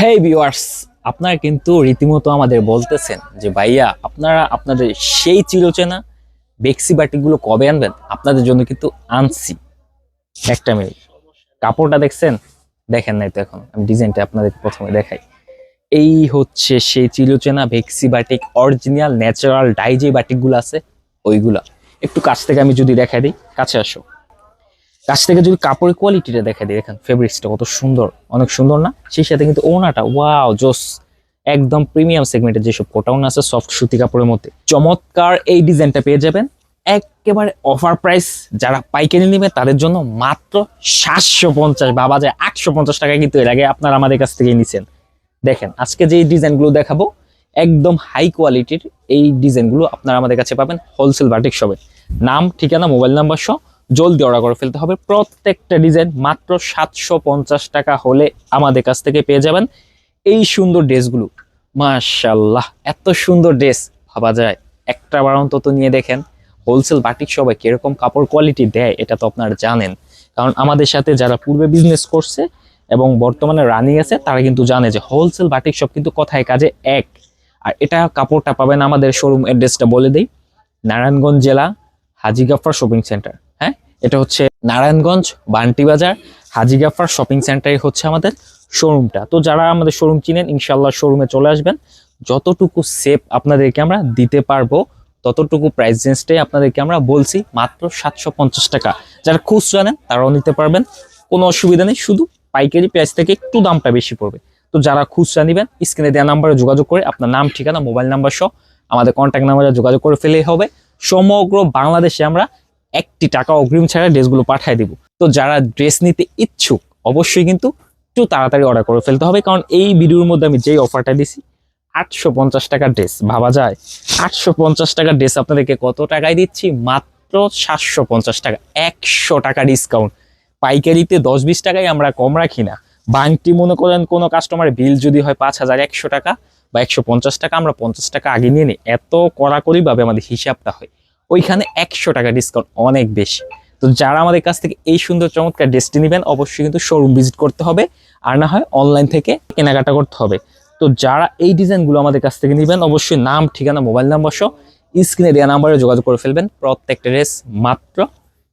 হেই viewers আপনারা কিন্তু রীতিমতো আমাদের বলতেছেন যে ভাইয়া, আপনারা আপনাদের সেই চিরচেনা বেক্সি বাটিগুলো কবে আনবেন? আপনাদের জন্য কিন্তু আনছি। একটা মিনিট। কাপড়টা দেখছেন? দেখেন নাই তো এখন। আমি ডিজাইনটা আপনাদের প্রথমে দেখাই। এই হচ্ছে সেই চিরচেনা ভেক্সি বাটিক অরিজিনাল ন্যাচারাল ডাই যে বাটিকগুলো আছে, ওইগুলা। একটু কাছ থেকে আমি যদি দেখাই দিই, কাছে আসো। কাছ থেকে যদি কাপড়ের কোয়ালিটিটা দেখা দিই, দেখেন ফেব্রিক্সটা কত সুন্দর, অনেক সুন্দর না? সেই সাথে কিন্তু ওনাটা ওয়াও জোস, একদম প্রিমিয়াম সেগমেন্টের যেসব কোটাউন আছে সফট সুতি কাপড়ের মধ্যে। চমৎকার এই ডিজাইনটা পেয়ে যাবেন। একেবারে অফার প্রাইস যারা পাইকারি নেবে তাদের জন্য মাত্র সাতশো পঞ্চাশ বাবা যায় আটশো পঞ্চাশ টাকা কিন্তু এর আগে আপনারা আমাদের কাছ থেকে নিছেন। দেখেন, আজকে যে ডিজাইনগুলো দেখাবো, একদম হাই কোয়ালিটির এই ডিজাইনগুলো আপনারা আমাদের কাছে পাবেন হোলসেল বাটিক শপে নাম, ঠিকানা মোবাইল নাম্বার সহ জলদি অর্ডার করে ফেলতে হবে। প্রত্যেকটা ডিজাইন মাত্র সাতশো পঞ্চাশ টাকা হলে আমাদের কাছ থেকে পেয়ে যাবেন। এই সুন্দর ড্রেসগুলো মাশাল্লাহ এত সুন্দর ড্রেস, ভাবা যায়। একটা বার অন্তত নিয়ে দেখেন হোলসেল বাটিক সবাই কীরকম কাপড় কোয়ালিটি দেয়, এটা তো আপনারা জানেন। কারণ আমাদের সাথে যারা পূর্বে বিজনেস করছে এবং বর্তমানে রানিং আছে, তারা কিন্তু জানে যে হোলসেল বাটিক সব কিন্তু কথায় কাজে এক। আর এটা কাপড়টা পাবেন আমাদের শোরুম অ্যাড্রেসটা বলে দিই, নারায়ণগঞ্জ জেলা হাজি গাফার শপিং সেন্টার এটা হচ্ছে নারায়ণগঞ্জ বান্টি বাজার হাজি গাফার শপিং সেন্টারে হচ্ছে আমাদের শোরুমটা। তো যারা আমাদের শোরুম চিনেন ইনশাল্লাহ শোরুমে চলে আসবেন। যতটুকু সেফ আপনাদেরকে আমরা দিতে পারব, ততটুকু প্রাইস রেঞ্জটাই আপনাদেরকে আমরা বলছি, মাত্র সাতশো পঞ্চাশ টাকা। যারা খুচরা নেন, তারাও নিতে পারবেন। কোনো অসুবিধা নেই, শুধু পাইকারি প্রাইস থেকে একটু দামটা বেশি পড়বে। তো যারা খুচরা নেবেন, স্ক্রিনে দেওয়া নাম্বারে যোগাযোগ করে আপনার নাম, ঠিকানা, মোবাইল নাম্বার সহ আমাদের কন্ট্যাক্ট নাম্বারে যোগাযোগ করে ফেলেই হবে। সমগ্র বাংলাদেশে আমরা একটি টাকা অগ্রিম ছাড়া ড্রেসগুলো পাঠিয়ে দিব। তো যারা ড্রেস নিতে ইচ্ছুক, অবশ্যই কিন্তু একটু তাড়াতাড়ি অর্ডার করে ফেলতে হবে, কারণ এই ভিডিওর মধ্যে আমি যেই অফারটা দিছি, আটশো পঞ্চাশ টাকার ড্রেস, ভাবা যায়? আটশো পঞ্চাশ টাকার ড্রেস আপনাদেরকে কত টাকায় দিচ্ছি? মাত্র সাতশো পঞ্চাশ টাকা, একশো টাকা ডিসকাউন্ট পাইকারিতে দশ বিশ টাকায় আমরা কম রাখি না। বাংটি মনে করেন কোনো কাস্টমারের বিল যদি হয় পাঁচ হাজার একশো টাকা বা একশো পঞ্চাশ টাকা, আমরা পঞ্চাশ টাকা আগে নিয়ে নিই। এত কড়াকড়ি ভাবে আমাদের হিসাবটা হয়। ওইখানে একশো টাকা ডিসকাউন্ট অনেক বেশি। তো যারা আমাদের কাছ থেকে এই সুন্দর চমৎকার ড্রেসটি নেবেন, অবশ্যই কিন্তু শোরুম ভিজিট করতে হবে। আর না হয় অনলাইন থেকে কেনাকাটা করতে হবে। তো যারা এই ডিজাইনগুলো আমাদের কাছ থেকে নেবেন, অবশ্যই নাম, ঠিকানা মোবাইল নাম্বার সহ স্ক্রিনে দেওয়া নাম্বারে যোগাযোগ করে ফেলবেন। প্রত্যেকটা ড্রেস মাত্র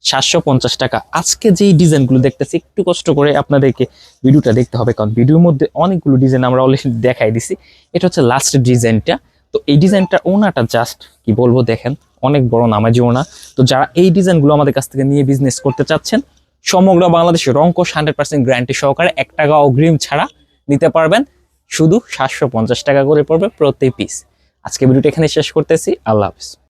সাতশো পঞ্চাশ টাকা। আজকে যেই ডিজাইনগুলো দেখতেছি, একটু কষ্ট করে আপনাদেরকে ভিডিওটা দেখতে হবে, কারণ ভিডিওর মধ্যে অনেকগুলো ডিজাইন আমরা অলরেডি দেখাই দিছি। এটা হচ্ছে লাস্ট ডিজাইনটা তো এই ডিজাইনটা ওনাটা জাস্ট কি বলব, দেখেন। অনেক বড় নামাজি ওনা তো যারা এই ডিজাইনগুলো আমাদের কাছ থেকে নিয়ে বিজনেস করতে চাচ্ছেন, সমগ্র বাংলাদেশে রঙ্কশ হান্ড্রেড পার্সেন্ট গ্যারান্টি সহকারে এক টাকা অগ্রিম ছাড়া নিতে পারবেন। শুধু সাতশো পঞ্চাশ টাকা করে পড়বে প্রতি পিস আজকে ভিডিওটা এখানে শেষ করতেছি। আল্লাহ হাফিজ।